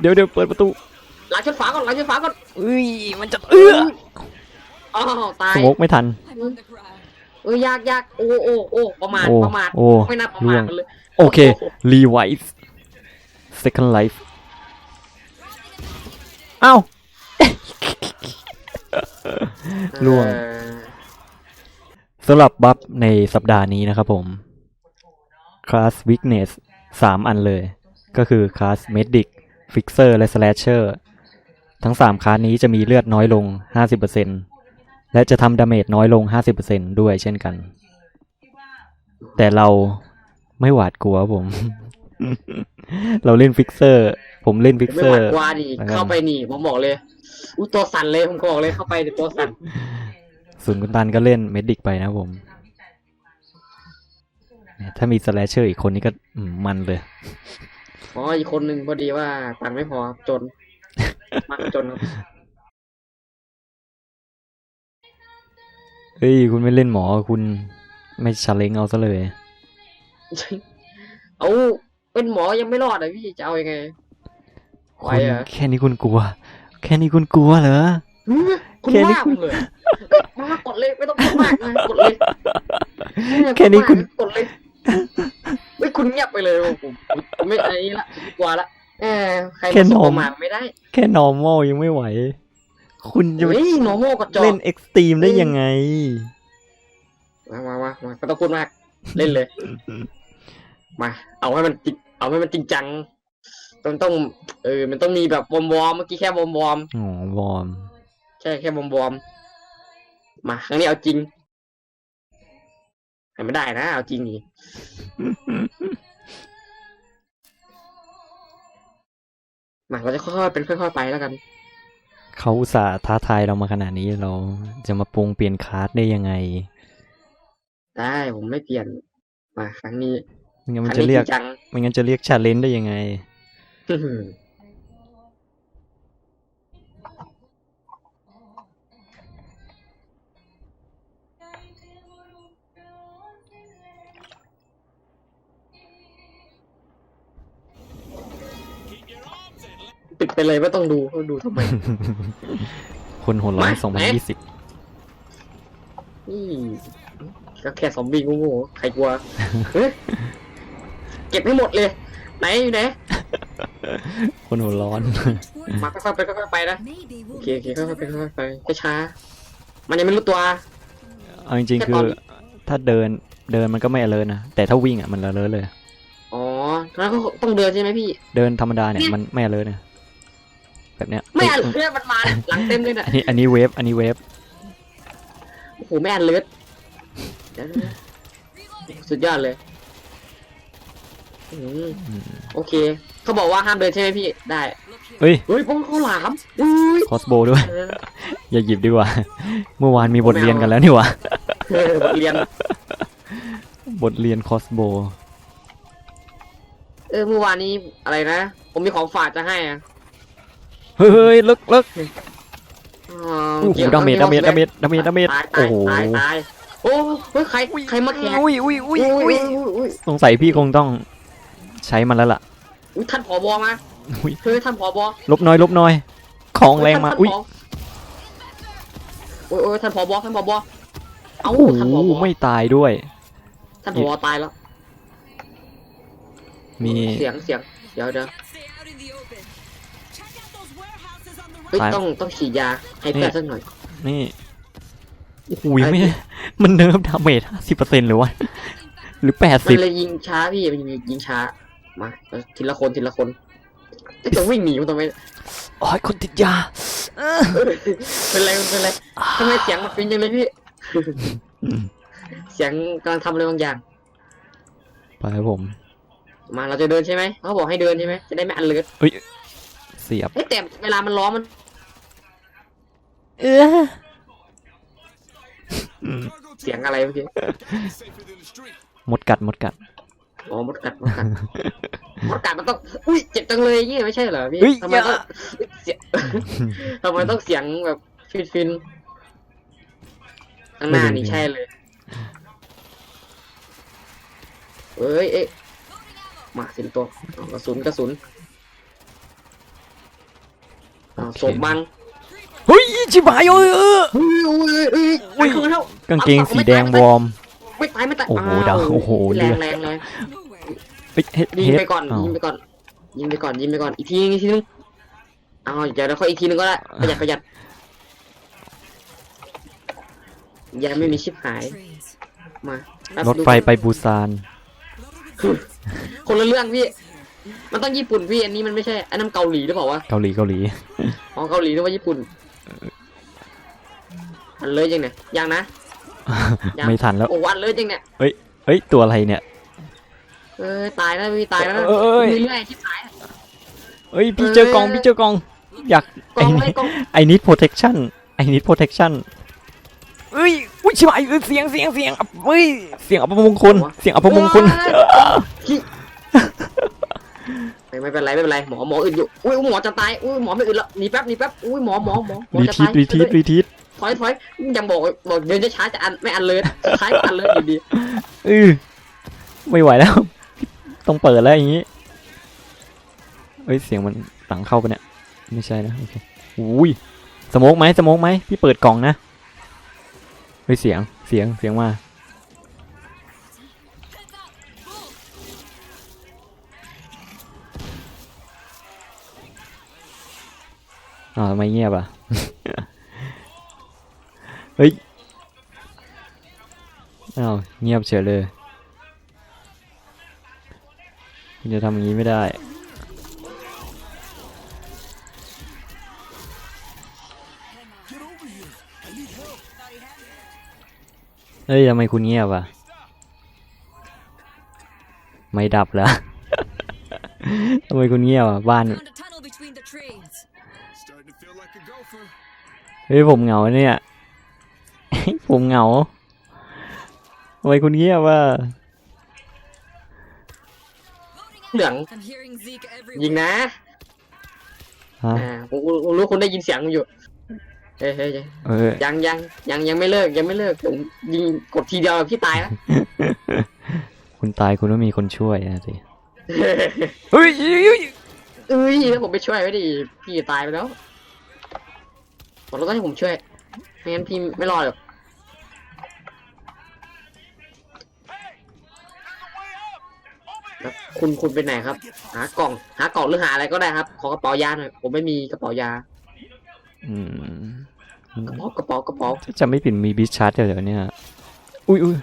เดี๋ยวเดี๋ยวเปิดประตูหลังชนฝาก่อนหลังชนฝาก่อนเอ้ยมันจะเอื้ออ้าวตายสโมกไม่ทัน I'm on the ground. เอ้ยยากยากโอ้โอ้โอ้ประมาทโอ้ประมาทโอ้ไม่น่าประล่มาวทงมันเลยโอเครีไวซ์ second life เอ้า ล่วง เออสำหรับบัฟในสัปดาห์นี้นะครับผมคลาส weakness สามอันเลย ก็คือ คลาส medic fixer และ slasher ทั้งสามคลาสนี้จะมีเลือดน้อยลง 50%และจะทำดาเมจน้อยลง 50%ด้วยเช่นกัน แต่เราไม่หวาดกลัวผม เราเล่นฟิกเซอร์ ผมเล่นฟิกไม่เซอหวาดร์กลัวดิแล้วกันเข้าไปนี่ผมบอกเลยอุ้ยตัวสั่นเลยผมบอกเลยเข้าไปเนี่ยตัวสั่นส่วนคุณตันก็เล่นเมดิกไปนะผม ถ้ามีสแลชเชอร์อีกคนนี้ก็อืมมันเลย อ๋ออีกคนหนึ่งพอดีว่าตังค์ไม่พอจน มากจนครับเฮ้ยคุณไม่เล่นหมอคุณไม่ชาเลงเอาซะเลย เอาเป็นหมอยังไม่รอดอะพี่จะเอายังไงไหวคุณเหรอแค่นี้คุณกลัว แค่นี้คุณกลัวเหรอคุณแค่นี้ว่าคุณผมเลยมากดเลยไม่ต้องพูดมากนะกดเลยแค่นี้คุณ กดเลย ไม่คุณเงียบไปเลยผมผมผมไม่ไอ้นี่ละผมกลัวละเออใครแค่มาสนบอปมระมาทไม่ได้ แค่ normal ยังไม่ไหว คุณจะเฮ้ยโนโมกับจอเล่นเอ็กซ์ตรีมได้ยังไง มามามามาไม่ต้องพูดมาก เล่นเลย มา เอาให้มันจริงเอาให้มันจริงจังต้องต้อง เออ มันต้องมีแบบวอมวอมๆเมื่อกี้แค่วอมวอมอ๋อวอร์มๆใช่แค่วอมวอมๆมาครั้งนี้เอาจริง ให้ไม่ได้นะเอาจริงนี่มาเราจะค่อยๆเป็นค่อยๆไปแล้วกัน เขาอุตส่าห์ท้าทายเรามาขนาดนี้เราจะมาปรุงเปลี่ยนคาร์ดได้ยังไง ได้ผมไม่เปลี่ยน มาครั้งนี้ไม่งั้นคมันรั้งจะนี้เรีจยกริงจังไม่งั้นจะเรียกชาเลนจ์ได้ยังไง ปิดไปเลยไม่ต้องดูดูทำไม คนหัวร้อนมาสองพันไหนยี่สิบนี่ก็แค่ซอมบี้งูๆใครกลัวเฮ้ยเก็บให้หมดเลย ไหนอยู่ไหนคนหัวร้อน มาค่อยๆไปค่อยๆไปนะ Maybe โอ we'll เคโอเคค่อยๆไปค่อยๆไปช้าๆมันยังไม่รู้ตัว เอาจริงๆแต่คืตออนถ้าเดินเดินมันก็ไม่อเลินนะแต่ถ้าวิ่งอะมันอเลินเลย อ๋อแล้วก็ต้องเดินใช่ไหมพี่ เดินธรรมดาเนี่ยเนี่ยมันไม่อเลินนะ แบบเนี้ยไม่อ่านเอ้ยเลือดมันมาหลังเต็มเลยน่ะอันนี้อันนี้เวฟอันนี้เวฟโอ้โหไม่อ่านเลือดสุดยอดเลยอืมอืมโอเค เขาบอกว่าห้ามเดินใช่ไหมพี่ได้เฮ้ยเฮ้ยพวกเขาหลามอุ้ยคอสโบด้วยเอออย่าหยิบดีกว่า เมื่อวานมีบทเรียนกันแล้วนี่หวะเออบทเรียน บทเรียนคอสโบ เออเมื่อวานนี้อะไรนะ ผมมีของฝากจะให้อะ เฮ้ยลึกลึกอ๋อโอ้โหกี่ยวดาเมจกี่ยวดาเมจดาเมจดาเมจดาเมจตายโอ้โหตายตายโอ้เฮ้ยใครใครมาแขกอุ้ยอุ้ยอุ้ยอุ้อุ้ยยอุ้ยอุ้ยสงสัยพี่คงต้องใช้มันแล้วล่ะอุ้ยท่านผอบอมาอุ้ยเฮ้ยท่านผอบอลบน้อยลบน้อย ของแรงมาท่นอุ้ยผโอ้ยโอ้ยท่านผอบอท่านผอบอเอ้าโอ้ท่านผโหอบอไม่ตายด้วย ท่านผอบอตายแล้ว มีเสียงเสียงเดี๋ยวเดี๋ยว เฮ้ยตาย ต้องต้องฉีดยาให้เพื่อนสักหน่อย นี่โอ้โหไม่ มันเนิร์ฟดาเมจห้าสิบเปอร์เซ็นต์หรือวะ หรือแปดมัสินบเลยยิงช้าพี่มันยิงช้า มาทีละคนทีละคนเอ๊ะจะวิ่งหนีมันทำไมอ๋อคนติดยาเป็นไรเป็นไรทำไมเสียงมันเป็นยังไงพี่ เสียงกำลังทำอะไรบางอย่าง ไปครับผม มาเราจะเดินใช่ไหมเขาบอกให้เดินใช่ไหมจะได้ไม่อันเลือดเสียบเอ้ยแต่เวลามันร้อนมัน เออเสียงอะไรเมื่อกี้มดกัดมดกัดอ๋อมดกัดมดกัดมดกัดมันต้องอุ้ยเจ็บจังเลยยี่ไม่ใช่เหรอพี่เฮ้ยทำอไมย่าต้องเสียทำไมต้องเสียงแบบฟินฟินข้างหน้านี่ใช่เลยเอ้ยเอ้ยมาสิงตัวเอากระสุนกระสุนศพมัง เฮ้ยชิบหายเอ้ยเออเฮ้ยเฮ้ยเฮ้ยอุ้ยคืนแล้วกางเกงสีแดงวอร์ม ไม่ตายไม่ตายโอ้โหาวดาวโอ้โหแรเลืงอดแรงแรงเฮ้ยเฮ็ดยิงเฮ็ดไปก่อนอ้าวยิงไปก่อนยิงไปก่อนยิงไปก่อนอีกทีนึงอีกทีนึงเอาเดี๋ยวเราค่อยอีกทีนึงก็ได้ประหยัดประหยัดยังไม่มีชิปหาย Trains. มาแป๊บรถไฟไปบูซานคนละเรื่องพี่มันต้องญี่ปุ่นพี่อันนี้มันไม่ใช่อันนั้นเกาหลีหรือเปล่าวะ เกาหลีเกาหลี อ๋อเกาหลีหรือว่าญี่ปุ่น อันเลยยังเนี่ยยังนะยังไม่ทันแล้วโอ้วันเลยยังเนี่ยเฮ้ยตัวอะไรเนี่ยเอ้ยตายแล้วพี่ตายแล้วนะเอ้ยมีเรื่อยที่ตายเฮ้ยพี่เจอกองพี่เจอกองอยากกองเลยกองไอ้นิด protection ไอ้นิด protection เอ้ยอุ้ยชิบหายเอ้ยเสียงเสียงเสียงอับเฮ้ยเสียงอัปมงคลเสียงอัปมงคลไม่ไม่เป็นไรไม่เป็นไรหมอหมออื่นอยู่อุ้ยหมอจะตายอุ้ยหมอไม่อื่นแล้วหนีแป๊บหนีแป๊บอุ้ยหมอหมอหมอหมอรีจะทีตาทยรีทีทรีทีท ถอยถอยยังบอกบอกเดินช้าจะอันไม่อันเลยท้ายอันเลยอยู่ดีเออไม่ไหวแล้ว ต้องเปิดแล้วอย่างนี้เฮ้ยเสียงมันหลังเข้าไปะเนี่ยไม่ใช่นะโอเคอุ้ยสมกไหมสมกไหมพี่เปิดกล่องนะเฮ้ยเสียงเสียงเสียงมาอ้าไม่เงียบอะ เฮ้ย อ้าวเงียบเฉยเลยคุณจะทำอย่างนี้ไม่ได้ เฮ้ยทำไมคุณเงียบอะ ไม่ดับแล้ว ทำไมคุณเงียบอะ บ้าน Found a tunnel between the trains. Starting to feel like a gopher. เฮ้ยผมเหงาเนี่ย ผมเหงาทำไมคุณเงียบอะเหลือง I'm hearing Zeke ยิง everywhere. นะฮะอ่าผมผมผมรู้คุณได้ยินเสียงอยู่เฮ้ยเฮ้ยเออ ยังยังยังยังไม่เลิกยังไม่เลิกผมยิงกดทีเดียวพี่ตายแล้ว คุณตายคุณต้องมีคนช่วยนะสิเฮ้ยเฮ้ยเฮ้ยเอ้ยถ้าผมไปช่วยไม่ดีพี่ตายไปแล้วผมต้องให้ผมช่วย ไม่งั้นพี่ไม่รอดหรอกแล้วคุณคุณเป็นไหนครับ หากล่อง หากล่องหรือหาอะไรก็ได้ครับ ขอกระเป๋ายาหน่อยผมไม่มีกระเป๋ายาอืมกระเป๋ากระเป๋ากระเป๋าถ้าจะไม่ผิดมีบิชชาร์จเดี๋ยวเนี่ย อุ้ยอุ้ย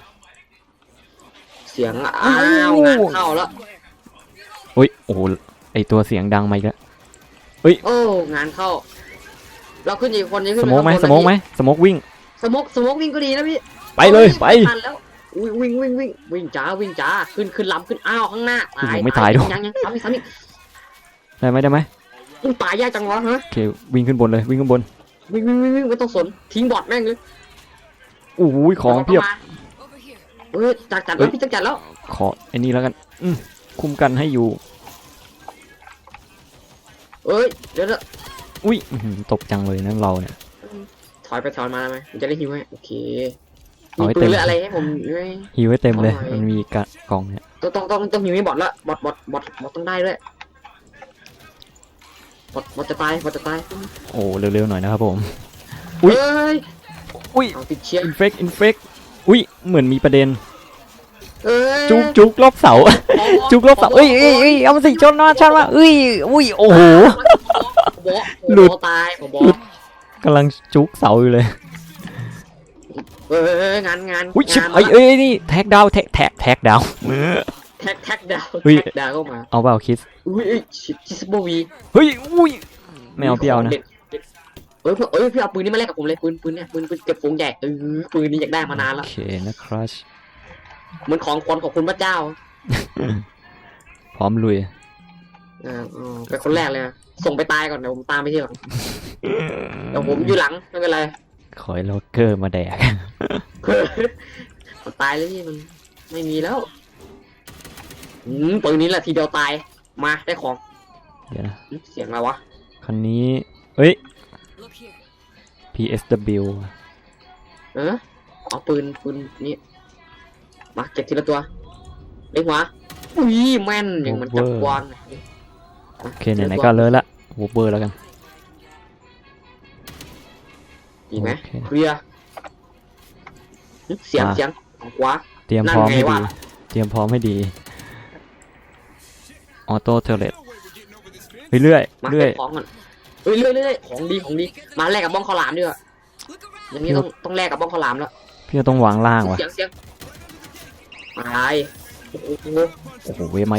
เสียงอ้าวงานเข้าแล้วอุ้ยโอ้โหไอตัวเสียงดังมาอีกแล้วโอ้งานเข้า เราขึ้นอีกคนนี้ขึ้นสปโมกไหมข้างบนสโมกไหมสโมกวิ่งสโมกสโมกวิ่งก็ดีนะพี่ไปเลยไปทันแล้ววิ่งวิ่งวิ่งวิ่งวิ่งจ้าวิ่งจ้าขึ้นขึ้นลำขึ้นอ้าวข้างหน้าตายโอ้โหไม่ตายด้วยยังยังซ้ำอีกซ้ำอีกได้ไหมได้ไหมอุ้ยตายยากจังวะฮะโอเควิ่งขึ้นบนเลยวิ่งขึ้นบนวิ่งวิ่งวิ่งวิ่งไม่ต้องสนทิ้งบอดแม่งเลยโอ้ยของเพียบมา Over here. เอ้ยจัดจัดแล้วพี่จัดจัดแล้ว ขอไอ้นี่แล้วกันอืมคุมกันให้อยู่เอ้ยเดี๋ยวเดี๋ยว อุ้ยอื้อหือตกจังเลยนั่นเราเนี่ย ถอยไปถอยมาได้ไหมผมจะได้ฮิวให้โอเคเอามีให้ปืเต็นม หรืออะไรให้ผมไหมฮิวไว้เต็มเลยเอาหน่อยมันมีกะกล่องเนี่ย ต้องต้องต้องต้องฮิวให้บอดละบอดบอดบอดบอดต้องได้ด้วยบอดบอดจะตายบอดจะตายโอ้เร็วๆหน่อยนะครับผม อุ๊ย เอ้ยอุ้ย เอาติดเชื้ออินเฟกอินเฟกอุ้ย เหมือนมีประเด็น เอ้ยจุกจุกรอบเสา จุกรอบเสาเอ้ยเอ้ยเอ้ยเอามาสิชนมาชนมาเอ้ยอุ้ย โอ้โห บอหลุดบอตายผมบอหลุดกำลังจุกเสาอยู่เลยเอองานงานอุ้ยชิบงานไอ้ยเอ้ยนี่แท็กดาวแท็กแท็กแท็กดาวแท็กแท็กดาวเฮ้ยแท็กดาวเข้ามาเอาเปล่าคิดอุ้ยเอ้ยชิชิสโบวีเฮ้ยอุ้ยไม่เอาพี่เอานะด็ดด็ดเอ้ยเพื่อเอ้ยพี่เอาปืนนี้มาแลกกับผมเลยปืนปืนเนี่ยปืนปืนเก็บฝูงใหญ่เออปืนนี้อยากได้มานานโอแล้วเคนะครัชเหมือนของคนของคุณพระเจ้า พร้อมลุยเออเออเป็นคนแรกเลยนะส่งไปตายก่อนเดี๋ยวผมตามไปที่หลังเดี๋ยวผมอยู่หลังไม่เป็นไร ขอยล็อกเกอร์มาแดกมันตายแล้วพี่มันไม่มีแล้วอืมปืนนี้แหละทีเดียวตายมาได้ของเดี๋ยวนะ อืมเสียงอะไรวะคันนี้ เอ้ย Look here. PSW เออเอาปืนปืนนี่มาเก็บทีละตัวเล็กหัวอุ้ยแม่นอย่างมันจับ Over กวาง โอเคไหนๆก็เลยละวูเบอร์แล้วกันดีไหมโอเค เคลียร์หึเสียงมาเสียงออกขวา เตรียมนั่นพร้อมไงให้ดี วะ เตรียมพร้อมให้ดี ออโต้เทเลต No way we're getting over this fence. ไปเรื่อยมาเรื่อย เก็บของก่อนเฮ้ยเรื่อยเรื่อยของดีของดี มาแลกกับบ้องข้าวหลามดีกว่า Look around. อย่างนี้ต้องต้องแลกกับบ้องข้าวหลามแล้ว พี่ก็ต้องวางล่างว่ะ เสียงเสียงตายโอ้โหโอ้โหเวยไหม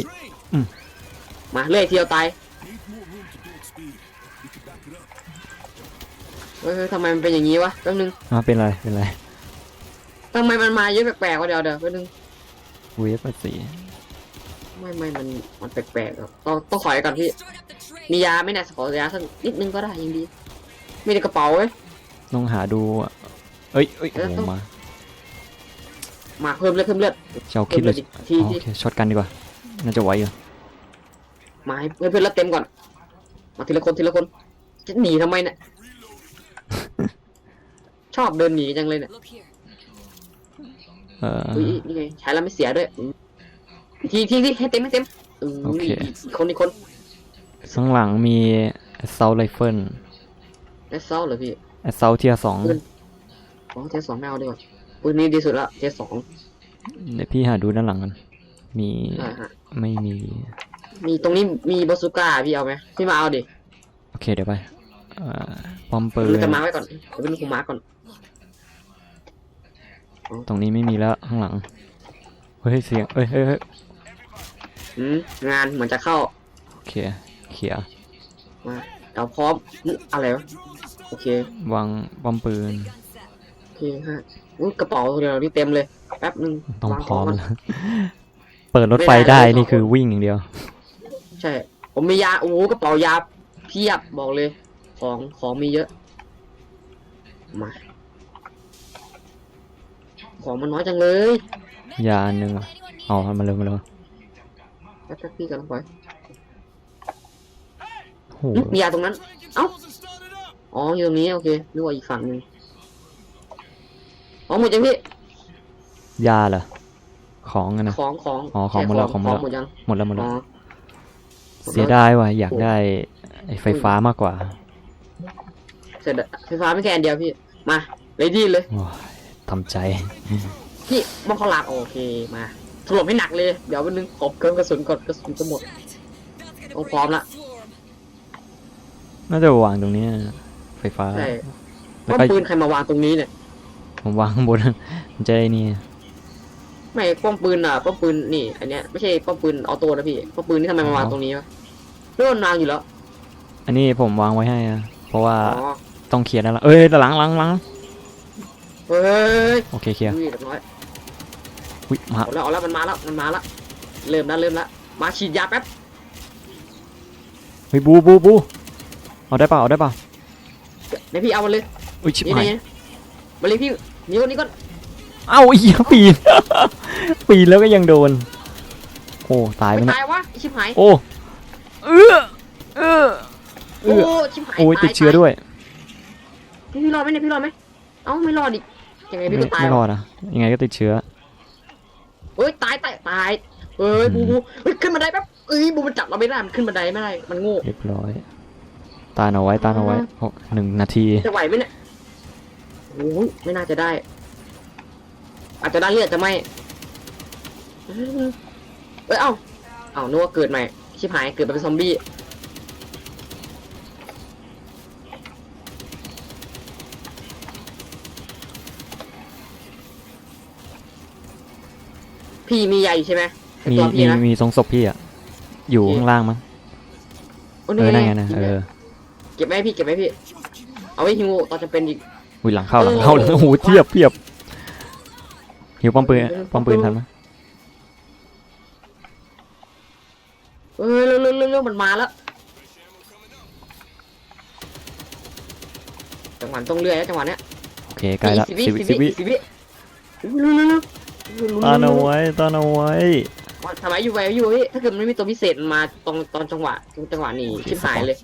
มาเรื่อยเทียวตายเฮ้ยเฮ้ยทำไมมันเป็นอย่างนี้วะแป๊บนึงอ่าเป็นไร เป็นไรทำไมมันมาเยอะแปลกๆวะเดี๋ยวเดี๋ยวแป๊บนึงเวฟมาสีไม่ไม่มันมันแปลกๆครับต้องต้องขอไว้ก่อนพี่ Start up the train. มียาไหม่น่ยขอยาสักนิดนึงก็ได้ยังดีมีในกระเป๋าเว้ยต้องหาดูอะเอ้ยเอ้ยเออโอ้โหต้องมา มาเพิ่มเลือดเพิ่มเลือดจะเอาเพิ่คิมดเลเลือยดอีกทีอ๋อทีโอเคช็อตกันดีกว่า น่าจะไหวอยู่ มาให้เพื่อนเพื่อนเลือดเต็มก่อน มาทีละคนทีละคน จะหนีทำไมเนี่ย ชอบเดินหนีจังเลยเนี่ย Look here. เออ อุ้ยนี่ไงใช้แล้วไม่เสียด้วยอืมทีทีทีให้เต็มให้เต็มอืมโอเค อีกคนอีกคนข้างหลังมีเซาไรเฟิลแอสเซลเหรอพี่เซาเทียสองปืน อ๋อเจสองไม่เอาดีกว่าปืนนี้ดีสุดละเจสองเดี๋ยวพี่หาดูด้านหลังกัน มีใช่ฮะไม่มี มีตรงนี้มีบาซูก้าพี่เอาไหมพี่มาเอาดิโอเคเดี๋ยวไปเอ่อปอมปืนเราจะมาร์คไว้ก่อนเดี๋ยวเป็นคุมมาร์คก่อน ตรงนี้ไม่มีแล้วข้างหลัง เฮ้ยเสียงเอ้ยเฮ้ยเฮ้ยอืมงานเหมือนจะเข้า โอเคเขียร์มาเราพร้อมอืมอะไรวะโอเควางปอมปืน Gun set. โอเคฮะอุ๊ยกระเป๋าเดี๋ยวนี่เต็มเลยแป๊บนึงต้องวางพร้อมก่นแล้วเปิดรถไฟไม่ได้ได้เลยนี่สองคนคือวิ่งอย่างเดียว ใช่ ผมมียา โอ้โหกระเป๋ายาเพียบบอกเลย ของของมีเยอะ มา ของมันน้อยจังเลยยาอันหนึ่งอะ Anyone need เอามาเลยมาเลยแป๊บๆพี่กำลังไปโอ้โหหึมียาตรงนั้น Train controls and start it up. อ๋ออยู่ตรงนี้โอเคนึกว่าอีกฝั่งหนึ่งอ๋อหมดยังพี่ ยาเหรอของอะนะ ของของอ๋อของหมดแล้วของหมดแล้ว หมดยังหมดแล้วหมดอ๋แล้อ ว เสียดายว่ะอยากได้ไอ้ไฟฟ้ามากกว่าเสร็จแล้วไฟฟ้าไม่แค่อันเดียวพี่ มาเลยดีเลยโอ้ยทำใจ พี่มองเขาหลักโอเคมาถล่มให้หนักเลย เดี๋ยววันนึงขอบเครื่องกระสุนก่อนกระสุนจะหมด That's gonna Không break phom the lắm. swarm. น่าจะวางตรงนี้นะไฟฟ้าใช่แล้วป้อมก็ปืนใครมาวางตรงนี้เนี่ย ผมวางข้างบน มันจะได้นี่ ไม่ป้อมปืนอะป้อมปืนนี่ อันเนี้ยไม่ใช่ป้อมปืนออโต้นะพี่ป้อมปืนนี่ทำไมมาวางตรงนี้วะเรื่องนางอยู่แล้วอันนี้ผมวางไว้ให้นะเพราะว่าอ๋อต้องเคลียร์แล้วล่ะเอ้ยแต่หลังหลังหลังเฮ้ยโอเคเคลียร์อุ้ยเรียบร้อยอุ้ยมาเอาแล้วเอาแล้วมันมาแล้วมันมาแล้วเริ่มแล้วเริ่มแล้วมาฉีดยาแป๊บเฮ้ยบูบูบูเอาได้เปล่าเอาได้เปล่าในพี่เอามันเลยอุ้ยชิบนี่หายนี่มาเลยพี่นี่ก่อนนี่ก่อน เอ้าอีกปีน ปีนแล้วก็ยังโดน โอ้ตายไปไม่นะตายวะไอ้ชิบหายโอ้เออเออเอโอ้อชิบหายโอ้ยาติดเชื้อด้วยพี่พี่รอดไหมเนี่ยพี่รอดไหมเอ้าไม่รอดอีกยังไงไม่พี่ก็ตายไม่รอวะดอะยังไงก็ติดเชื้อเฮ้ยตายตายตายเฮ้ยอืมบูบูเฮ้ยขึ้นบันไดแป๊บเอ้ยบูมันจับเราไม่ได้มันขึ้นบันไดไม่ได้มันโง่ เรียบร้อย ตานเอาไว้ตานเอาไว้หกหนึ่งนาที จะไหวไหมเนี่ยโอ้ยไม่น่าจะได้ อาจจะได้เลือดจะไม่ เอ้ยเอ้าเอ้านึกว่าเกิดใหม่ ชิบหายเกิดมาเป็นซอมบี้ พี่มีใหญ่ใช่ไหมในมีตัวมีพี่นะ มีทรงศพพี่อะ อยู่โอเค ข้างล่างมั้งโอ้เออนั่นไงนะจริเออเก็บไหมพี่เก็บไหมพี่ เอาไว้ฮิวตอนจะเป็นอีก อุ้ยหลังเข้าหลังเออเข้าโอ้โหเทียบเทียบ หิวป้อมปืนเออป้อมปืนทันไหมเออเร็วเร็วเร็วเร็วมันมาแล้วจังหวะต้องเลื่อยแล้วจังหวะเนี้ยโอเคใกล้ละสิสิบบวิสิบวิสิบวิเร็วเร็วเร็วเร็วตานเอาไว้ตานเอาไว้ทำไมอยู่ไปอยู่พี่ถ้าเกิดมันไม่มีตัวพิเศษมันมาตรงตอนจังหวะตรงจังหวะนี้ชิบหายเลย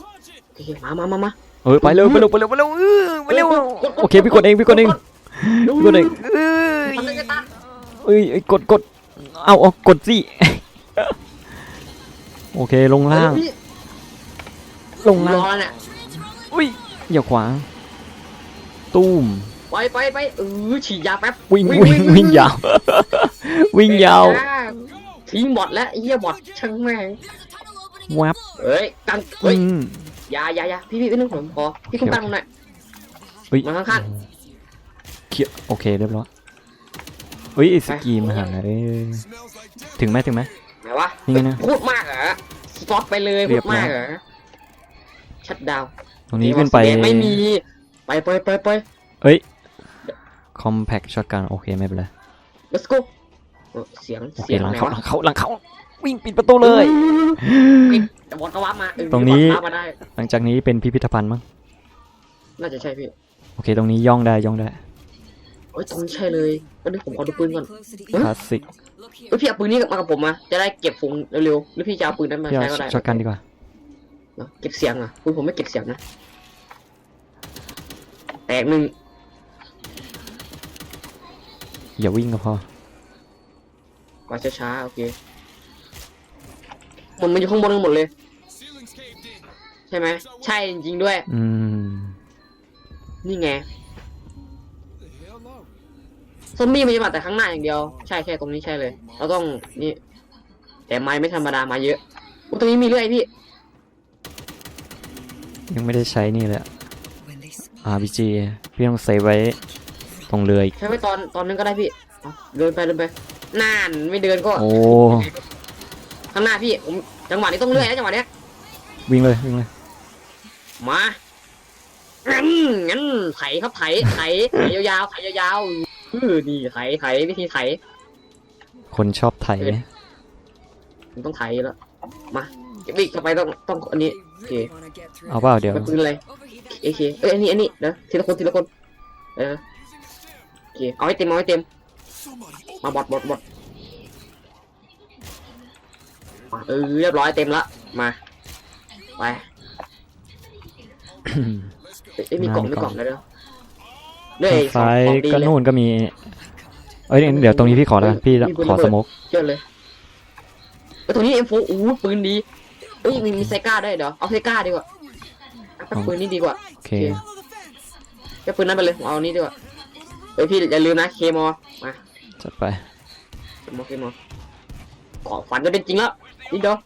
Punch it. โอเคมามามามาเออไปเร็วไปเร็วไปเร็วไปเร็วเออไปเร็วโอเคพี่กดเองพี่กดเองพี่กดเอง เอ้ยเอ้ยกดกดเอาเอากดสิ โอเคลงล่างพี่ลงล่างรอแล้วเนี่ยอุ้ยอย่าขวางตุ้ม ไปไปไปเออฉีดยาแป๊บวิ่งวิ่งวิ่งยาว วิ่งยาว ทิ้งบอดแล้วไอ้เฮียบอดช่างแม่งแวบเอ้ยกันอืเฮ้ยมอยาอยาอยาพี่พี่พี่นึงผมพอพี่คุณตั้งผมหน่อยเฮ้ยมาข้างเขียโอเคเรียบร้อย เฮ้ยไอ้สกีมาหาเอ้ย Smells like death. ถึงไหมถึงไหมไหนวะนี่ไงนะพูดมากเหรอสต็อปไปเลยเรีพูยดบร้อยมากเหรอชัดดาวตรงนี้ขึ้นไปไม่มีไปไปไปไปเอ้ย compact shotgun โอเคไม่เป็นไร let's go เออเสียงโอเคเสียงหลังไหนเขาวะหลังเขาหลังเขาวิ่งปิดประตูเลยปิดแต่บอลก็วับมาเออตรงนี้บอลวับมาได้หลังจากนี้เป็นพิพิธภัณฑ์มั้งน่าจะใช่พี่โอเค ตรงนี้ย่องได้ย่องได้ เอ้ยตรงนี้ใช่เลยก็เดี๋ยวผมขอดูปืนก่อนคลาสสิกเอ้ยพี่เอาปืนนี้มากับผมมาจะได้เก็บฝูงเร็วๆหรือพี่จะเอาปืนนั้นมาพี่เอาใช้ก็ได้ช็อตกันดีกว่าเนอะเก็บเสียงอะปืนผมไม่เก็บเสียงนะแตกหนึ่งอย่าวิ่งก็พอกว่าช้าๆโอเคมันมันอยู่ข้างบนกันหมดเลย Ceiling's caved in. ใช่ไหมใช่จริงๆด้วย อืม นี่ไง ซอมบี้มันจะมาแต่ข้างหน้าอย่างเดียว ใช่ใช่ตรงนี้ใช่เลย เราต้องนี่ แต่ไม้ไม่ธรรมดามาเยอะอุ๊ยตรงนี้มีเรื่อยพี่ ยังไม่ได้ใช้นี่เลยอะ RPG พี่ต้องเซฟไว้ตรงเรืออีกใช้ไว้ตอนตอนนึงก็ได้พี่เอาเดินไปเดินไปน่านไม่เดินก็ โอ้ข้างหน้าพี่ผมจังหวะนี้ต้องเลื่อยนะจังหวะเนี้ย วิ่งเลยวิ่งเลยมางั้นงั้นไถครับไถไถไถยาวๆไถยาวๆ คือนี่ไถไถวิธีไถคนชอบไถผมต้องไถแล้วมาเก็บอีกต่อไปต้องต้องอันนี้โอเคเอาเปล่าเดี๋ยวไปปืนอะไรโอเคเอ้ยอันนี้อันนี้เดี๋ยวทีละคนทีละคนเออโอเคเอาให้เต็มเอาให้เต็ม Somebody open มาบอดบอดบอดมาเออเรียบร้อยเต็มละมาไปเอ้ยเอ้ยมีกล่องมีกล่องแล้วเด้อ เด้อสองซ้ายของดีก็เลย นู่นก็มี เอ้ยเดี๋ยวตรงนี้พี่ขอแล้วกันพี่มีปืนขอระเบิด สโมกเยอะเลยเอ้ยตัวนี้เอ็มโฟอู้ปืนดีเอ้ยมีมีไซก้าด้วยเดี๋ยวเอาไซก้าดีกว่าเอาปืนนี้ดีกว่า โอเค Follow the fence. แค่ปืนนั้นไปเลยผมเอาอันนี้ดีกว่าเอ้ยพี่อย่าลืมนะเคมอมาจัดไป เคมอเคมอขอฝันจะเป็นจริงแล้วนี่เดียว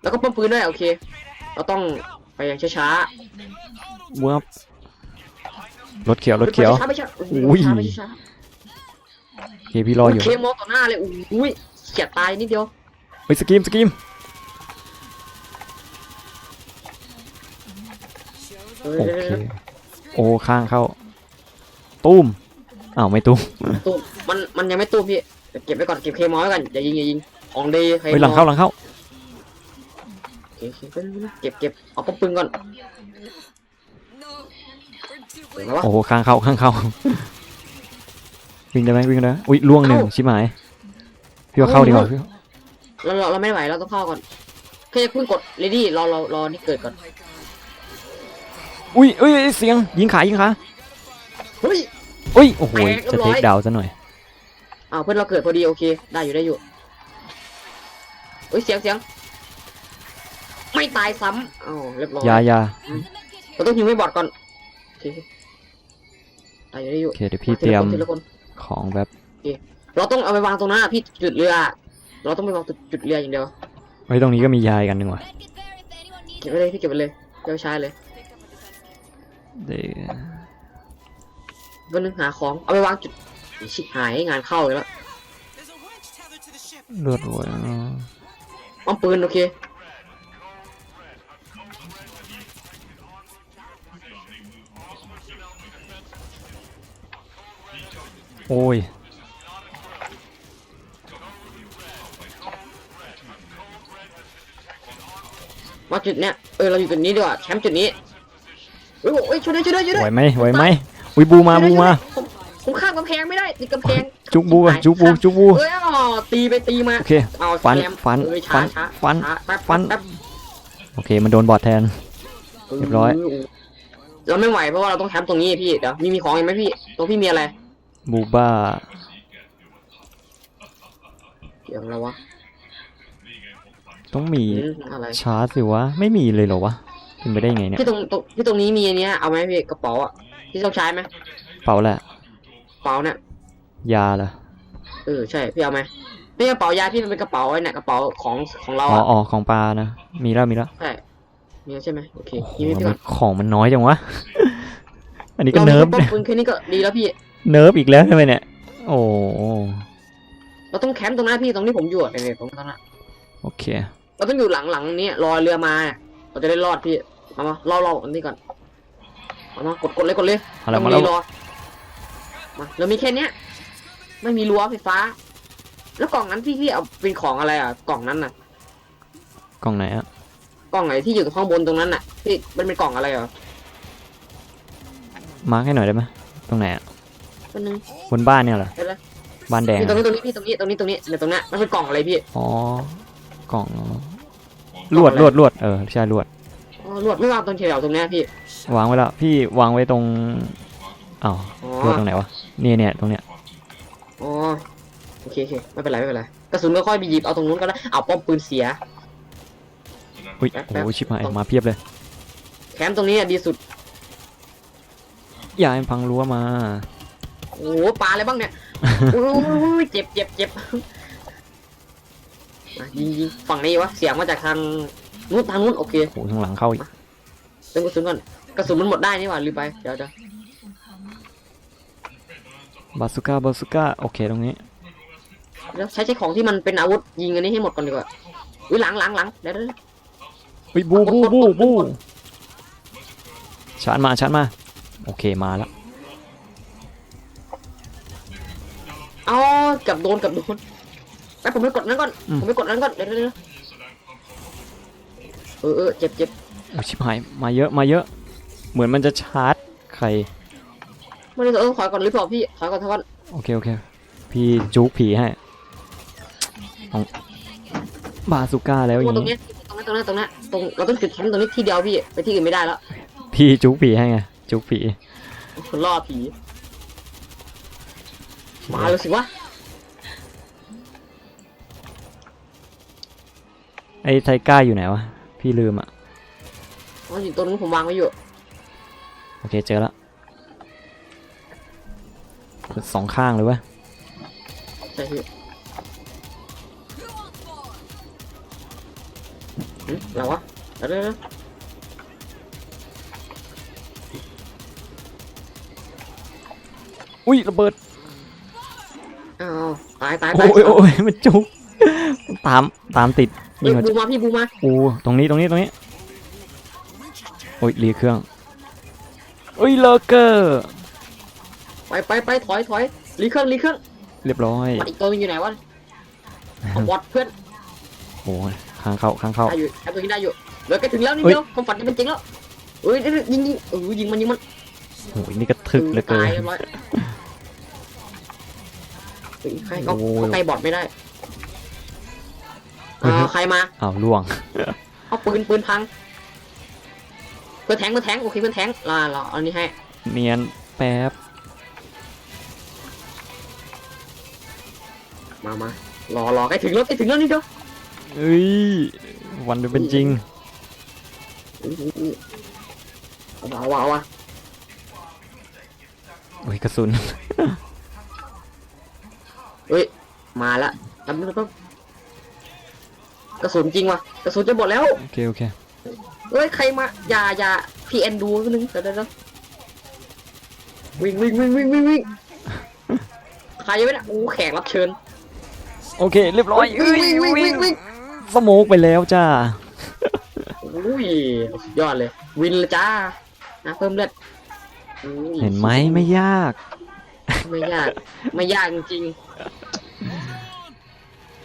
แล้วก็ป้อมปืนด้วยโอเค เราต้องไปอย่างช้าวับ รถเขียวๆรถเขียวช้าไม่ช้าอุ้ยช้าไม่ช้าโอเคพี่รออยู่เคมอต่อหน้าเลยอุ้ยเฉียดตายนิดเดียวเฮ้ยสกีมสกีมเออโอเคโอ้ข้างเข้าตุ้มอ้าวไม่ตุ้มตู้มันมันยังไม่ตู้พี่เก็บไว้ก่อนเก็บเคมอไว้ก่อนอย่ายิงอย่ายิงของดีเคมอเฮ้ยหลังเข้าหลังเข้าโอเคโอเคเก็บเก็บเอาป้อมปืนก่อน เดี๋ยวนะวะ โอ้โหข้างเข้าข้างเข้า วิ่งได้ไหมวิ่งได้ไหมอุ้ยล่วงหนึ่งเข้า ชิบหายพี่ว่าเข้าดีกว่าพี่เราเราเราไม่ไหวเราต้องเข้าก่อนแค่จะเพิ่งกดเลดี้รอรอรอนี่เกิดก่อนอุ้ยอุ้ยเสียงยิงขายิงขาเฮ้ย อุ้ยโอ้โหแตกเรีจะยบร้เทอย คดาวน์ซะหน่อย อ้าวเพื่อนเราเกิดพอดีโอเค ได้อยู่ได้อยู่เฮ้ยเสียงเสียงไม่ตายซ้ำอ้าวเรียบร้อยยายาเราต้องยิงไม่บอดก่อนโอ เคได้อยู่ได้อยู่โอเคเดี๋ยวพี่เตรียมทีละคนของแบบเราต้องเอาไปวางตรงนั้นอะพี่จุดเรือ เราต้องไปวางจุดเรืออย่างเดียวไว้ยตรงนี้ก็มียายกันหนึ่งว่ะเก็บไปเลยพี่เก็บไปเลยเดี๋ยวใช้เลยเดี๋ยวก็นึงหาของเอาไปวางจุดชิบหายงานเข้าอีกแล้ว There's a winch tethered to the ship. เลือดหัวป้อมปืนโอเค โอ้ยว่าจุดเนี้ยเออเราอยู่จุดนี้ดีกว่าแชมป์จุดนี้เฮ้ยเฮ้ยช่วยด้วยช่วยด้วยช่วยด้ไหววยไหมไหวไหมอุ้ยบูมาบูมา ผมผมข้ามกำแพงไม่ได้ติดกำแพงจุกบูอะจุกบูจุกบู เอ้ยอ๋อตีไปตีมาโอเค เอาฟันแชมป์ฟันเอ้ยฟัช้านช้าฟันช้าแป๊บฟัน แป๊บโอเค มันโดนบอดแทน เรียบร้อย เราไม่ไหวเพราะว่าเราต้องแชมป์ตรงนี้พี่เดี๋ยวมีมีของอีกไหมพี่ตรงพี่มีอะไร บูบ้าเดี๋ยวอะไรวะต้องมีอืมอะไรชาร์จสิวะ ไม่มีเลยเหรอวะเป็นไปได้ไงเนี่ยพี่ตรงตรงพี่ตรงนี้มีอันเนี้ยเอาไหมพี่กระเป๋าอะที่ต้องใช้ไหมเป๋าแหละ กระเป๋าเนี่ยยาเหรอเออใช่พี่เอาไหมไม่กระเป๋ายาพี่มันเป็นกระเป๋าไอ้เนี่ยกระเป๋าของของเราอ๋ออะอ๋อของปลานะ มีแล้วมีแล้วใช่มีแล้วใช่ไหมโอเคโอ้โหยิงให้พี่ก่อนของมันน้อยจังวะ อันนี้ก็เราเนิร์ฟมีป้อมปืนแค่นี้ก็ดีแล้วพี่ เนิร์ฟอีกแล้วใช่ไหมเนี่ย โอ้เราต้องแคมป์ตรงนั้นพี่ตรงที่ผมอยู่อะเนี่ยตรงนั้นอะโอเค เราต้องอยู่หลังหลังนี้รอเรือมา เราจะได้รอดพี่มามารอรออันนี้ก่อนมามากดกดเลยกดเลยเอาละต้มาองแล้วรีรอมาเรามีแค่เนี้ย ไม่มีรั้วไฟฟ้า แล้วกล่องนั้นพี่พี่เอาเป็นของอะไรอะ กล่องนั้นน่ะ กล่องไหนอะกล่องไหนที่อยู่ข้างบนตรงนั้นน่ะพี่มันเป็นกล่องอะไรเหรอมาร์คให้หน่อยได้ไหมตรงไหนอะ ตัวนึงบนบ้านเนี่ยเหรอ เดี๋ยวนะบ้านแดงนี่ตรงอะนี้ตรงนี้พี่ตรงนี้ตรงนี้ตรงนี้เดี๋ยวตรงเนี้ยมันเป็นกล่องอะไรพี่อ๋อกล่องลวดลวดลวดเออใช่ลวด อ๋อลวดไม่วางตรงเฉลียวตรงเนี้ยพี่ วางไว้แล้วพี่วางไว้ตรงอ้าวอ๋อ ลวดตรงไหนวะเนี่ยเนี่ยตรงเนี้ยอ๋อโอเคโอเคไม่เป็นไรไม่เป็นไรกระสุนก็ค่อยไปหยิบเอาตรงนู้นก็ได้เอาป้อมปืนเสีย อุ้ยแป๊บโอ้โหแป๊บชิบหายมาเพียบเลยแคมป์ตรงนี้อะดีสุดอย่าให้พังรั้วมา โอ้โหปลาอะไรบ้างเนี่ยอุ้ยเจ็บเจ็บเจ็บอะยิงยิงฝั่งนี้วะเสียงมาจากทางนู้นทางนู้นโอเคโอ้โหข้างหลังเข้าอีกเติมกระสุนก่อนกระสุนมันหมดได้นี่หว่าลืมไปเดี๋ยวเดี๋ยวบาสุก้าบาสุก้าโอเคตรงนี้เดี๋ยวใช้ใช้ของที่มันเป็นอาวุธยิงอันนี้ให้หมดก่อนดีกว่าอุ้ยหลังหลังหลังเดี๋ยวเดี๋ยวอุ้ยบูบูบูบูชาร์จมาชาร์จมา โอเคมาแล้ว เอาเกับโดนเกับโดนไปผมไปกดนั้นก่อนผมไปกดนั้นก่อน เดี๋ยวเดี๋ยวเดี๋ยวเออเออเจ็บเจ็บโอ้ชิบหายมาเยอะมาเยอะ เหมือนมันจะชาร์จใคร ไม่ได้เออถอยก่อนหรือเปล่าพี่ถอยก่อนถอยก่อนโอเค โอเค พี่จุกผีให้เอาบาสุก้าแล้วอตรย่างงนี้นี้ยตรงนั้นตรงนั้นตรงนั้นตรงเราต้องจุดแคมป์ตรงนี้ที่เดียวพี่ ไปที่อื่นไม่ได้แล้วพี่จุกผีให้ไงจุกผี ล่อผี มาเลยสิวะ อ้ไทก้าอยู่ไหนวะ พี่ลืมอะอ๋ออยู่ตรงนู้นผมวางไว้อยู่ โอเคเจอแล้วสองข้างเลยวะใช่พี่หึอะไรวะเดี๋ยวเดี๋ยวเดี๋ยวอุ้ยระเบิด อ้าวตายตายโอ้ตายยโอ้ยมันจุกตามตามติดเฮ้ ยิยงมาบูมาพี่บูมาอูตรงนี้ตรงนี้ตรงนี้โอ้ยรีเครื่องอุ้ยเลเกอร์ไปไปไปถอยถอยรีเครื่องรีเครื่องเรียบร้อยมันอีกตัวนึงอยู่ไหนวะเอาบอดเพื่อนโอ้ยข้างเข้าข้างเข้าได้อยู่แอปตัวนี้ได้อยู่เหลือแค่ถึงแล้วนิดเฮ้ยเดียวความฝันจะเป็นจริงแล้วเอ้ยเดี๋ยวๆยิงยิงเออยิงมันยิงมันโอ้ยนี่ก็ถึกเหลือเกิตายนเรียบร้อยเฮ้ยใครเขาโอ้ยเขาใกล้บอดไม่ได้เฮ้ย อ่าใครมาอ้าวล่วงเอาปืนปืนพังเพื่อนแทงเพื่อนแทงโอเคเพื่อนแทงลาเราเอานี่ให้เนียนแป๊บมามารอรอใกล้ถึงแล้วใกล้ถึงแล้วนี่เดียวเอ้ยวันเป็นจริงอื้ออื้ออื้อเอาวะเอาวะเอาวะโอ้ยกระสุนเฮ้ยมาละแป๊บนึงแป๊บ กระสุนจริงว่ะกระสุนจะหมดแล้วโอเคโอเคเฮ้ยใครมาอย่าอย่าพี่เอ็นดูนิดนึงเดี๋ยวเดี๋ยวเดี๋ยววิ่งวิ่งวิ่งวิ่งวิ่งวิ่งใครยังไม่ได้โอ้แขกรับเชิญโอเค เรียบร้อยวิ่งวิ่งวิ่งวิ่งวิ่งสโมกไปแล้วจ้าอุ้ยสุดยอดเลย วินเลยจ้านะเพิ่มเลือดอุ้ยเห็นไหมไม่ยาก ไม่ยาก ไม่ยากจริงๆ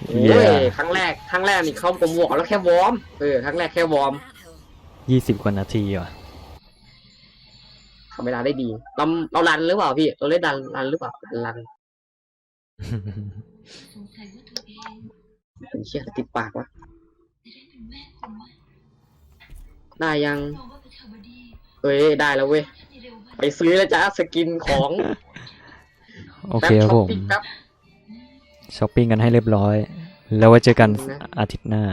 โอ้เย้ยครั้งแรกครั้งแรกนี่เขาผมบอกแล้วแค่วอร์มเออครั้งแรกแค่วอร์มยี่สิบกว่านาทีว่ะทำเวลาได้ดี เราเรารันหรือเปล่าพี่ เราเล่นรันรันหรือเปล่ารันเป็นเชี่ยติดปากวะได้ยัง เอ้ยได้แล้วเว้ยไปซื้อแล้วจ้าสกินของโอเคแป๊บครับช้อผมปปิ้งแป๊บ ช้อปปิ้งกันให้เรียบร้อย แล้วไว้เจอกันนะอาทิตย์หน้า